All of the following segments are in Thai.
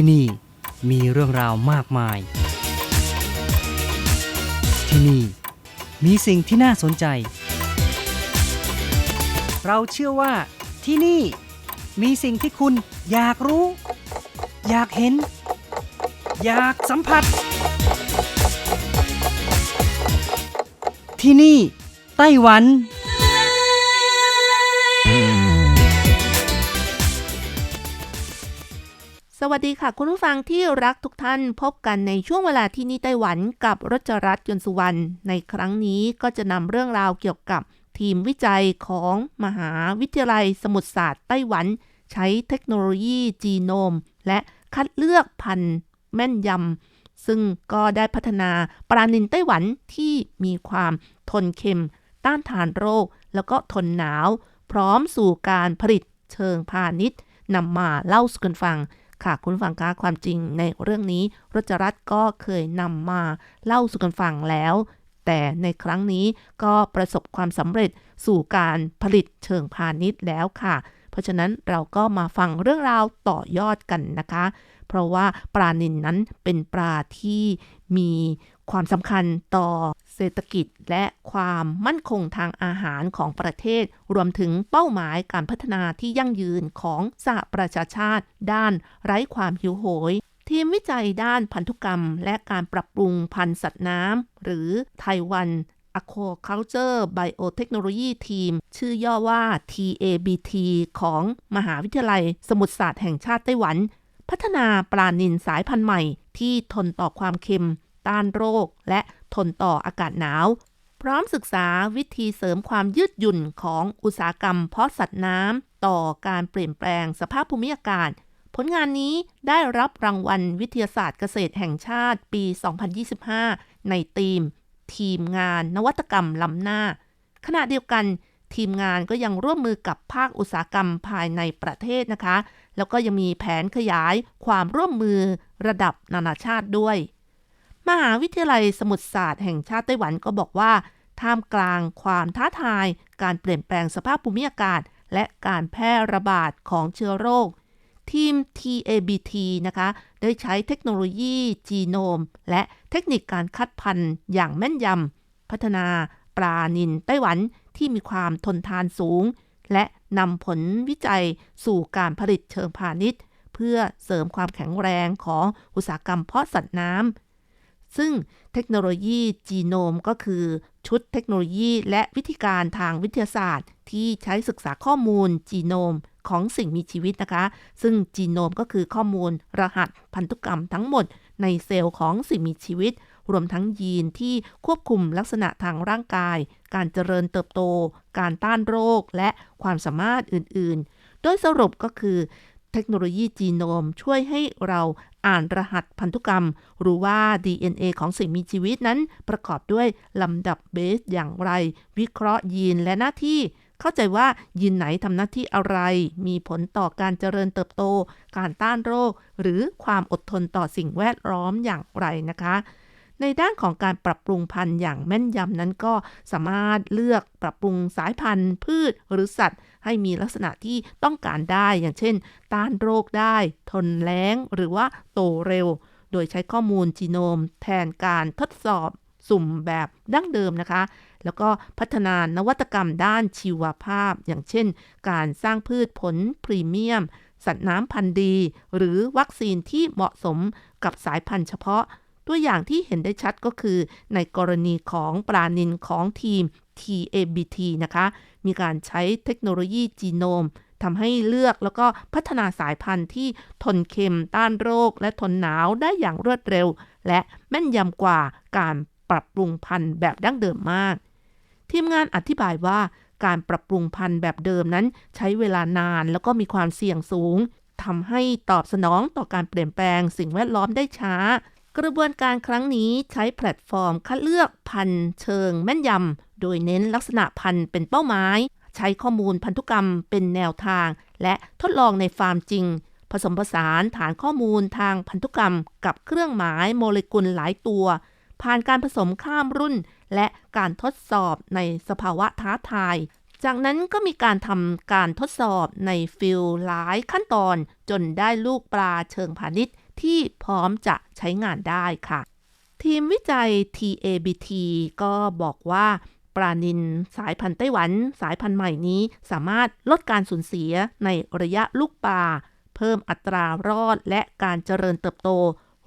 ที่นี่มีเรื่องราวมากมาย ที่นี่มีสิ่งที่น่าสนใจ เราเชื่อว่าที่นี่มีสิ่งที่คุณอยากรู้ อยากเห็น อยากสัมผัส ที่นี่ไต้หวัน สวัสดีค่ะคุณผู้ฟังที่รักทุกท่านพบกันในช่วงเวลาที่นี่ไต้หวันกับรจรัตน์ยนสุวรรณในครั้งนี้ก็จะนำเรื่องราวเกี่ยวกับทีมวิจัยของมหาวิทยาลัยสมุทรศาสตร์ไต้หวัน ใช้เทคโนโลยีจีโนม และคัดเลือกพันธุ์แม่นยำซึ่งก็ได้พัฒนาปลานินไต้หวันที่มีความทนเค็ม ต้านทานโรค แล้วก็ทนหนาว พร้อมสู่การผลิตเชิงพาณิชย์นำมาเล่าสู่กันฟัง ค่ะ คุณฟังคะความจริงในเรื่องนี้รจรัตน์ก็เคยนำมาเล่าสู่กันฟังแล้ว แต่ในครั้งนี้ก็ประสบความสำเร็จสู่การผลิตเชิงพาณิชย์แล้วค่ะ เพราะฉะนั้นเราก็มาฟังเรื่องราวต่อยอดกันนะคะ เพราะว่าปลานินนั้นเป็นปลาที่มีความสำคัญต่อ เศรษฐกิจและความมั่นคงทางอาหารของประเทศ รวมถึงเป้าหมายการพัฒนาที่ยั่งยืนของสหประชาชาติ ด้านไร้ความหิวโหย ทีมวิจัยด้านพันธุกรรม และการปรับปรุงพันธุ์สัตว์น้ำหรือไต้หวัน Aquaculture Biotechnology Team ชื่อย่อว่า TABT ของมหาวิทยาลัยสมุทรศาสตร์แห่งชาติไต้หวัน พัฒนาปลานินสายพันธุ์ใหม่ที่ทนต่อความเค็ม ต้านโรค และ ทนต่ออากาศหนาว พร้อมศึกษาวิธีเสริมความยืดหยุ่นของอุตสาหกรรมเพาะสัตว์น้ำต่อการเปลี่ยนแปลงสภาพภูมิอากาศ ผลงานนี้ได้รับรางวัลวิทยาศาสตร์เกษตรแห่งชาติปี 2025 ในธีม ทีมงานนวัตกรรมล้ำหน้า ขณะเดียวกันทีมงานก็ยังร่วมมือกับภาคอุตสาหกรรมภายในประเทศนะคะ แล้วก็ยังมีแผนขยายความร่วมมือระดับนานาชาติด้วย มหาวิทยาลัยสมุทรศาสตร์แห่งชาติไต้หวันก็บอกว่า ท่ามกลางความท้าทาย การเปลี่ยนแปลงสภาพภูมิอากาศ และการแพร่ระบาดของเชื้อโรค ทีม TABT นะคะ ได้ใช้เทคโนโลยีจีโนม และเทคนิคการคัดพันธุ์อย่างแม่นยำพัฒนาปลานินไต้หวันที่มีความทนทานสูง และนำผลวิจัยสู่การผลิตเชิงพาณิชย์ เพื่อเสริมความแข็งแรงของอุตสาหกรรมเพาะสัตว์น้ำ ซึ่งเทคโนโลยีจีโนมก็คือชุดเทคโนโลยีและวิธีการทางวิทยาศาสตร์ ที่ใช้ศึกษาข้อมูลจีโนมของสิ่งมีชีวิตนะคะ ซึ่งจีโนมก็คือข้อมูลรหัสพันธุกรรมทั้งหมดในเซลล์ของสิ่งมีชีวิต รวมทั้งยีนที่ควบคุมลักษณะทางร่างกาย การเจริญเติบโต การต้านโรค และความสามารถอื่น ๆ โดยสรุปก็คือเทคโนโลยีจีโนมช่วยให้เราอ่านรหัสพันธุกรรม รู้ว่า DNA ของสิ่งมีชีวิตนั้นประกอบด้วยลำดับเบสอย่างไร วิเคราะห์ยีนและหน้าที่ เข้าใจว่ายีนไหนทำหน้าที่อะไร มีผลต่อการเจริญเติบโต การต้านโรค หรือความอดทนต่อสิ่งแวดล้อมอย่างไรนะคะในด้านของการปรับปรุงพันธุ์อย่างแม่นยำนั้นก็สามารถเลือกปรับปรุงสายพันธุ์ พืชหรือสัตว์ ให้มีลักษณะที่ต้องการได้ อย่างเช่น ต้านโรคได้ ทนแล้ง หรือว่าโตเร็ว โดยใช้ข้อมูลจีโนม แทนการทดสอบสุ่มแบบดั้งเดิมนะคะ แล้วก็พัฒนานวัตกรรมด้านชีวภาพ อย่างเช่น การสร้างพืชผลพรีเมียม สัตว์น้ำพันธุ์ดี หรือวัคซีนที่เหมาะสมกับสายพันธุ์เฉพาะ ตัวอย่างที่เห็นได้ชัดก็คือ ในกรณีของปลานินของทีม TABT นะคะ มีการใช้เทคโนโลยีจีโนมทำให้เลือกแล้วก็พัฒนาสายพันธุ์ที่ทนเค็มต้านโรค และทนหนาวได้อย่างรวดเร็ว และแม่นยำกว่าการปรับปรุงพันธุ์แบบดั้งเดิมมาก ทีมงานอธิบายว่าการปรับปรุงพันธุ์แบบเดิมนั้น ใช้เวลานานแล้วก็มีความเสี่ยงสูงทำให้ตอบสนองต่อการเปลี่ยนแปลงสิ่งแวดล้อมได้ช้า กระบวนการครั้งนี้ใช้แพลตฟอร์มคัดเลือกพันธุ์เชิงแม่นยำ โดยเน้นลักษณะพันธุ์เป็นเป้าหมาย ใช้ข้อมูลพันธุกรรมเป็นแนวทาง และทดลองในฟาร์มจริง ผสมผสานฐานข้อมูลทางพันธุกรรม กับเครื่องหมายโมเลกุลหลายตัว ผ่านการผสมข้ามรุ่น และการทดสอบในสภาวะท้าทาย จากนั้นก็มีการทำการทดสอบในฟิลหลายขั้นตอน จนได้ลูกปลาเชิงพาณิชย์ ที่พร้อมจะใช้งานได้ค่ะ ทีมวิจัย TABT ก็บอกว่าปลานินสายพันธุ์ไต้หวัน สายพันธุ์ใหม่นี้สามารถลดการสูญเสียในระยะลูกปลาเพิ่มอัตรารอดและการเจริญเติบโต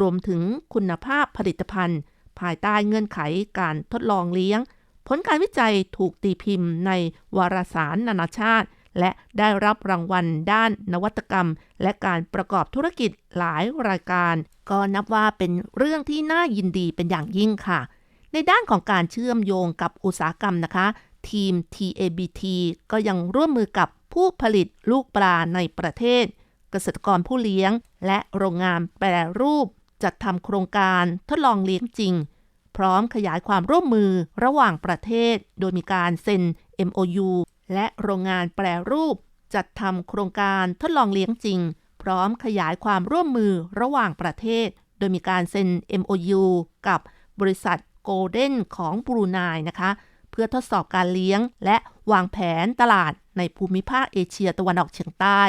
รวมถึงคุณภาพผลิตภัณฑ์ ภายใต้เงื่อนไขการทดลองเลี้ยง ผลการวิจัยถูกตีพิมพ์ในวารสารนานาชาติ และได้รับรางวัลด้านนวัตกรรม และการประกอบธุรกิจหลายรายการ ก็นับว่าเป็นเรื่องที่น่ายินดีเป็นอย่างยิ่งค่ะ ในด้านของการเชื่อมโยงกับอุตสาหกรรมนะคะ ทีม TABT ก็ยังร่วมมือกับผู้ผลิตลูกปลาในประเทศ เกษตรกรผู้เลี้ยง และโรงงานแปรรูป จัดทำโครงการทดลองเลี้ยงจริง พร้อมขยายความร่วมมือระหว่างประเทศ โดยมีการเซ็น MOU และโรงงานแปรรูป จัดทำโครงการทดลองเลี้ยงจริง พร้อมขยายความร่วมมือระหว่างประเทศ โดยมีการเซ็น MOU กับบริษัทโกลเด้นของบรูไนนะคะ เพื่อทดสอบการเลี้ยง และวางแผนตลาดในภูมิภาคเอเชียตะวันออกเฉียงใต้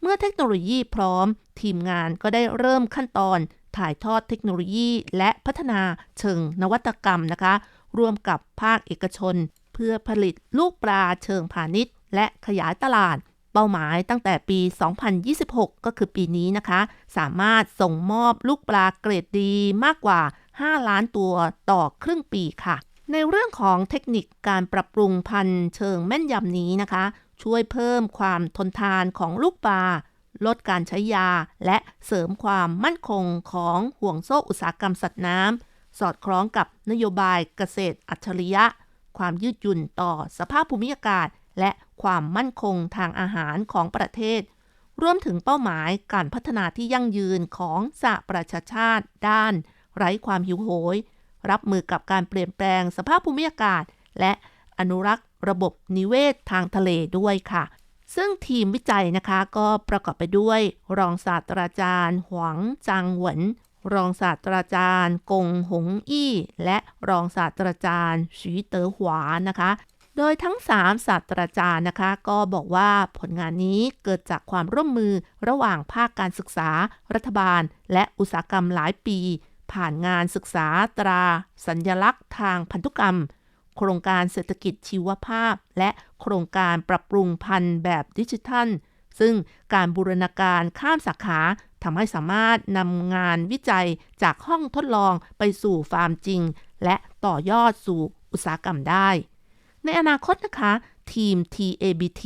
เมื่อเทคโนโลยีพร้อม ทีมงานก็ได้เริ่มขั้นตอนถ่ายทอดเทคโนโลยีและพัฒนาเชิงนวัตกรรมนะคะ ร่วมกับภาคเอกชน เพื่อผลิตลูกปลาเชิงพาณิชย์ และขยายตลาด เป้าหมายตั้งแต่ปี 2026 ก็คือปีนี้นะคะ สามารถส่งมอบลูกปลาเกรดดีมากกว่า 5 ล้านตัวต่อครึ่งปีค่ะ ในเรื่องของเทคนิคการปรับปรุงพันธุ์เชิงแม่นยำนี้นะคะ ช่วยเพิ่มความทนทานของลูกปลาลดการใช้ยาและเสริมความมั่นคงของห่วงโซ่อุตสาหกรรมสัตว์น้ำสอดคล้องกับนโยบายเกษตรอัจฉริยะ ความยืดหยุ่นต่อสภาพภูมิอากาศ และความมั่นคงทางอาหารของประเทศ รวมถึงเป้าหมายการพัฒนาที่ยั่งยืนของสหประชาชาติ ด้าน ไร้ความหิวโหย รับมือกับการเปลี่ยนแปลงสภาพภูมิอากาศ และอนุรักษ์ระบบนิเวศทางทะเลด้วยค่ะซึ่งทีมวิจัยนะคะก็ประกอบไปด้วย รองศาสตราจารย์ หวังจางหวน รองศาสตราจารย์ กงหงอี้ และรองศาสตราจารย์ฉีเต๋อหวานะคะ โดยทั้ง 3 ศาสตราจารย์นะคะ ก็บอกว่าผลงานนี้เกิดจากความร่วมมือระหว่างภาคการศึกษา รัฐบาล และอุตสาหกรรมหลายปี ผ่านงานศึกษาตรา สัญญลักษณ์ทางพันธุกรรม โครงการเศรษฐกิจชีวภาพ และโครงการปรับปรุงพันธุ์แบบดิจิทัลซึ่งการบูรณาการข้ามสาขา ทำให้สามารถนำงานวิจัยจากห้องทดลองไปสู่ฟาร์มจริง และต่อยอดสู่อุตสาหกรรมได้ ในอนาคตนะคะ ทีม TABT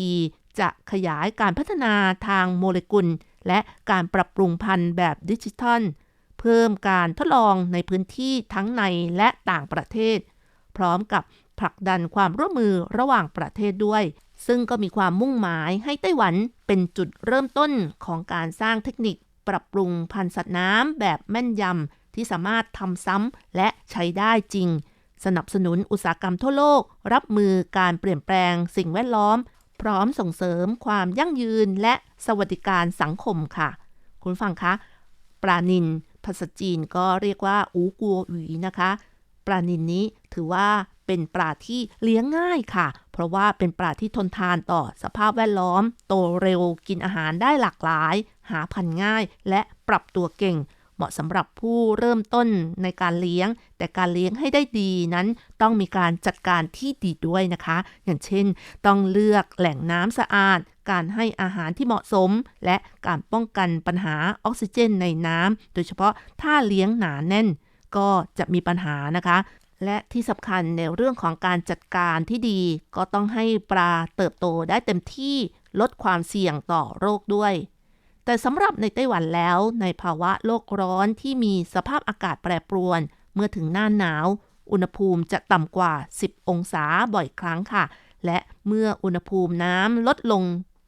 จะขยายการพัฒนาทางโมเลกุล และการปรับปรุงพันธุ์แบบดิจิทัล เพิ่มการทดลองในพื้นที่ทั้งในและต่างประเทศ พร้อมกับผลักดันความร่วมมือระหว่างประเทศด้วย ซึ่งก็มีความมุ่งหมายให้ไต้หวันเป็นจุดเริ่มต้นของการสร้างเทคนิค ปรับปรุงพันธุ์สัตว์น้ำแบบแม่นยำที่สามารถทำซ้ำและใช้ได้จริง สนับสนุนอุตสาหกรรมทั่วโลก รับมือการเปลี่ยนแปลงสิ่งแวดล้อม พร้อมส่งเสริมความยั่งยืนและสวัสดิการสังคมค่ะ คุณฟังคะ ปลานินภาษาจีนก็เรียกว่าอูกัวหวีนะคะ ปลานินนี้ถือว่า เป็นปลาที่เลี้ยงง่ายค่ะ เพราะว่าเป็นปลาที่ทนทานต่อสภาพแวดล้อม โตเร็วกินอาหารได้หลากหลาย หาพันธุ์ง่าย และปรับตัวเก่ง เหมาะสำหรับผู้เริ่มต้นในการเลี้ยง แต่การเลี้ยงให้ได้ดีนั้น ต้องมีการจัดการที่ดีด้วยนะคะ อย่างเช่น ต้องเลือกแหล่งน้ำสะอาดการให้อาหารที่เหมาะสม และการป้องกันปัญหาออกซิเจนในน้ำโดยเฉพาะถ้าเลี้ยงหนาแน่น ก็จะมีปัญหานะคะ และที่สำคัญในเรื่องของการจัดการที่ดี ก็ต้องให้ปลาเติบโตได้เต็มที่ลดความเสี่ยงต่อโรคด้วย แต่สำหรับในไต้หวันแล้ว ในภาวะโลกร้อนที่มีสภาพอากาศแปรปรวน เมื่อถึงหน้าหนาว อุณหภูมิจะต่ำกว่า 10 องศาบ่อยครั้งค่ะ และเมื่ออุณหภูมิน้ำลดลง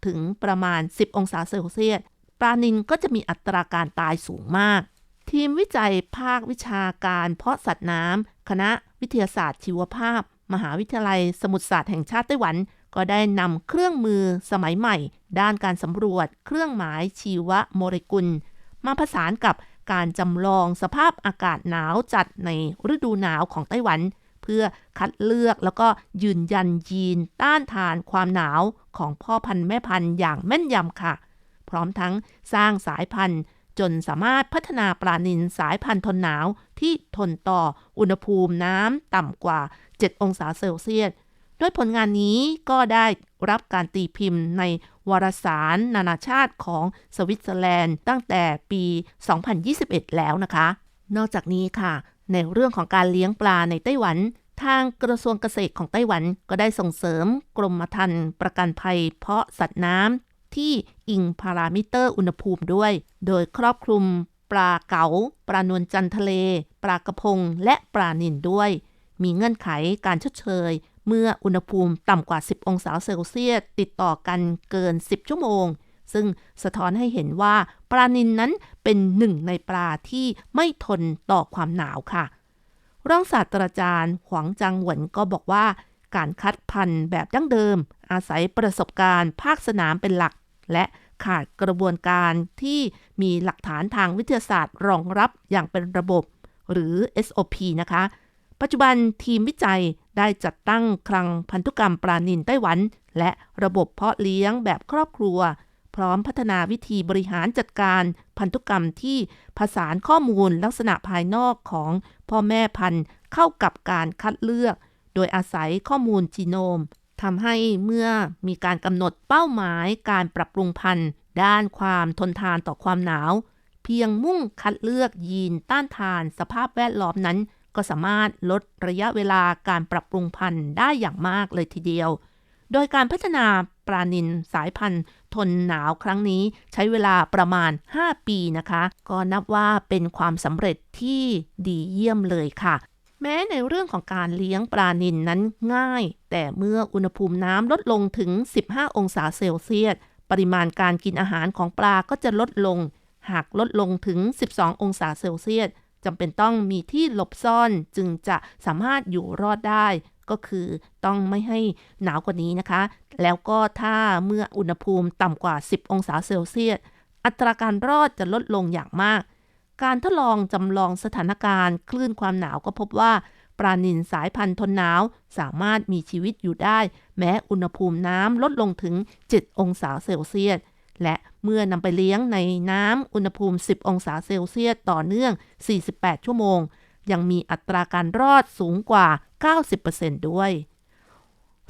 ถึงประมาณ 10 องศาเซลเซียสปลานินก็จะมีอัตราการตายสูงมาก ทีมวิจัยภาควิชาการเพาะสัตว์น้ำ คณะวิทยาศาสตร์ชีวภาพ มหาวิทยาลัยสมุทรศาสตร์แห่งชาติไต้หวัน ก็ได้นำเครื่องมือสมัยใหม่ ด้านการสำรวจ เครื่องหมายชีวโมเลกุล มาผสานกับการจำลองสภาพอากาศหนาวจัดในฤดูหนาวของไต้หวัน เพื่อคัดเลือกแล้วก็ยืนยันยีนต้านทานความหนาวของพ่อพันธุ์แม่พันธุ์อย่างแม่นยำค่ะ พร้อมทั้งสร้างสายพันธุ์ จนสามารถพัฒนาปลานิลสายพันธุ์ทนหนาวที่ทนต่ออุณหภูมิน้ำต่ำกว่า 7 องศาเซลเซียสด้วยผลงานนี้ก็ได้รับการตีพิมพ์ในวารสารนานาชาติของสวิตเซอร์แลนด์ตั้งแต่ปี 2021 แล้วนะคะ นอกจากนี้ค่ะ ในเรื่องของการเลี้ยงปลาในไต้หวัน ทางกระทรวงเกษตรของไต้หวันก็ได้ส่งเสริมกรมธรรม์ประกันภัย เพาะสัตว์น้ำ ที่อิงพารามิเตอร์อุณหภูมิด้วย โดยครอบคลุมปลาเก๋า ปลานวลจันทะเล ปลากระพง และปลานิลด้วย มีเงื่อนไขการชดเชย เมื่ออุณหภูมิต่ำกว่า 10 องศาเซลเซียสติดต่อกันเกิน 10 ชั่วโมง ซึ่งสะท้อนให้เห็นว่าปลานิลนนั้นเป็นหนึ่งในปลาที่ไม่ทนต่อความหนาวค่ะ รองศาสตราจารย์หวังจังหวนก็บอกว่า การคัดพันธุ์แบบดั้งเดิม อาศัยประสบการณ์ภาคสนามเป็นหลัก และขาดกระบวนการที่มีหลักฐานทางวิทยาศาสตร์รองรับอย่างเป็นระบบ หรือ SOP นะคะ ปัจจุบันทีมวิจัยได้จัดตั้งคลังพันธุกรรมปลานิลไต้หวัน และระบบเพาะเลี้ยงแบบครอบครัว พร้อมพัฒนาวิธีบริหารจัดการพันธุกรรมที่ผสานข้อมูลลักษณะภายนอกของพ่อแม่พันธุ์เข้ากับการคัดเลือก โดยอาศัยข้อมูลจีโนม ทำให้เมื่อมีการกำหนดเป้าหมายการปรับปรุงพันธุ์ ด้านความทนทานต่อความหนาว เพียงมุ่งคัดเลือกยีนต้านทานสภาพแวดล้อมนั้น ก็สามารถลดระยะเวลาการปรับปรุงพันธุ์ได้อย่างมากเลยทีเดียว โดยการพัฒนาปลานิลสายพันธุ์ ทนหนาวครั้งนี้ใช้เวลาประมาณ 5 ปีนะคะ ก็นับว่าเป็นความสำเร็จที่ดีเยี่ยมเลยค่ะ แม้ในเรื่องของการเลี้ยงปลานิลนนั้นง่าย แต่เมื่ออุณหภูมิน้ำลดลงถึง 15 องศาเซลเซียส ปริมาณการกินอาหารของปลาก็จะลดลง หากลดลงถึง 12 องศาเซลเซียสจำเป็นต้องมีที่หลบซ่อนจึงจะสามารถอยู่รอดได้ ก็คือต้องไม่ให้หนาวกว่านี้นะคะ แล้วก็ถ้าเมื่ออุณหภูมิต่ำกว่า 10 องศาเซลเซียส อัตราการรอดจะลดลงอย่างมาก การทดลองจำลองสถานการณ์ คลื่นความหนาวก็พบว่า ปลานิลสายพันธุ์ทนหนาว สามารถมีชีวิตอยู่ได้ แม้อุณหภูมิน้ำลดลงถึง 7 องศาเซลเซียส และเมื่อนำไปเลี้ยงในน้ำอุณหภูมิ 10 องศาเซลเซียสต่อเนื่อง 48 ชั่วโมง ยังมีอัตราการรอดสูงกว่า 90%ด้วย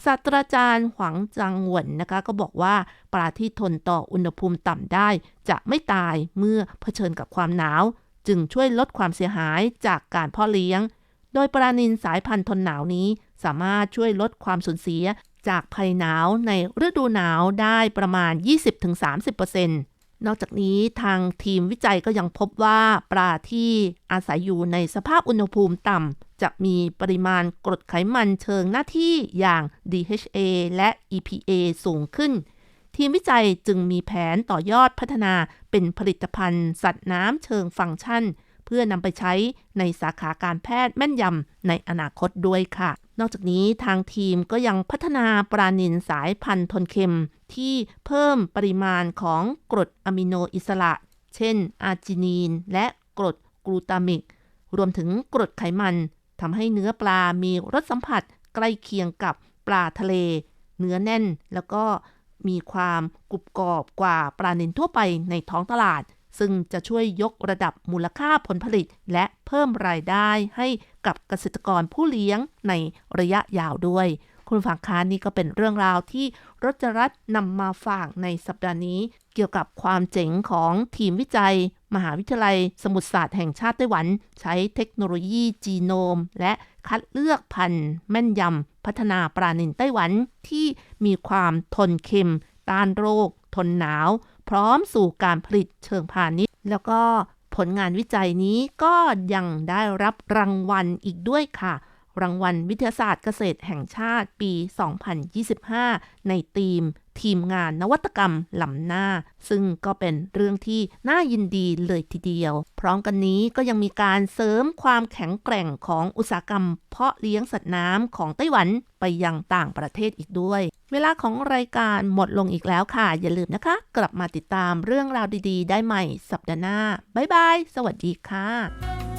ศาสตราจารย์หวังจังหวนนะคะ ก็บอกว่าปลาที่ทนต่ออุณหภูมิต่ำได้ จะไม่ตายเมื่อเผชิญกับความหนาว จึงช่วยลดความเสียหายจากการเพ่อเลี้ยง โดยปลานิลสายพันธุ์ทนหนาวนี้ สามารถช่วยลดความสูญเสีย จากภัยหนาวในฤดูหนาวได้ประมาณ 20-30%นอกจากนี้ทางทีมวิจัยก็ยังพบว่าปลาที่อาศัยอยู่ในสภาพอุณหภูมิต่ำ จะมีปริมาณกรดไขมันเชิงหน้าที่อย่าง DHA และ EPA สูงขึ้น ทีมวิจัยจึงมีแผนต่อยอดพัฒนาเป็นผลิตภัณฑ์ สัตว์น้ำเชิงฟังก์ชัน เพื่อนำไปใช้ในสาขาการแพทย์แม่นยำในอนาคตด้วยค่ะ นอกจากนี้ทางทีมก็ยังพัฒนาปลานิลสายพันธุ์ทนเค็ม ที่เพิ่มปริมาณของกรดอะมิโนอิสระ เช่นอาร์จินีน และกรดกลูตามิกรวมถึงกรดไขมัน ทำให้เนื้อปลามีรสสัมผัสใกล้เคียงกับปลาทะเล เนื้อแน่นแล้วก็มีความกรุบกรอบกว่าปลานิลทั่วไปในท้องตลาด ซึ่งจะช่วยยกระดับมูลค่าผลผลิต และเพิ่มรายได้ให้กับเกษตรกรผู้เลี้ยงในระยะยาวด้วย คุณฝังคานี่ก็เป็นเรื่องราวที่รจรัตน์นำมาฝากในสัปดาห์นี้ เกี่ยวกับความเจ๋งของทีมวิจัย มหาวิทยาลัยสมุทรศาสตร์แห่งชาติไต้หวัน ใช้เทคโนโลยีจีโนม และคัดเลือกพันธุ์แม่นยำ พัฒนาปลานิลไต้หวันที่มีความทนเค็ม ต้านโรค ทนหนาว พร้อมสู่การผลิตเชิงพาณิชย์ แล้วก็ผลงานวิจัยนี้ก็ยังได้รับรางวัลอีกด้วยค่ะรางวัลวิทยาศาสตร์เกษตรแห่งชาติปี 2025 ในทีม ทีมงานนวัตกรรมล้ำหน้า ซึ่งก็เป็นเรื่องที่น่ายินดีเลยทีเดียว พร้อมกันนี้ก็ยังมีการเสริมความแข็งแกร่งของอุตสาหกรรม เพาะเลี้ยงสัตว์น้ำของไต้หวันไปยังต่างประเทศอีกด้วย เวลาของรายการหมดลงอีกแล้วค่ะ อย่าลืมนะคะ กลับมาติดตามเรื่องราวดีๆ ได้ใหม่สัปดาห์หน้าบ๊ายบาย สวัสดีค่ะ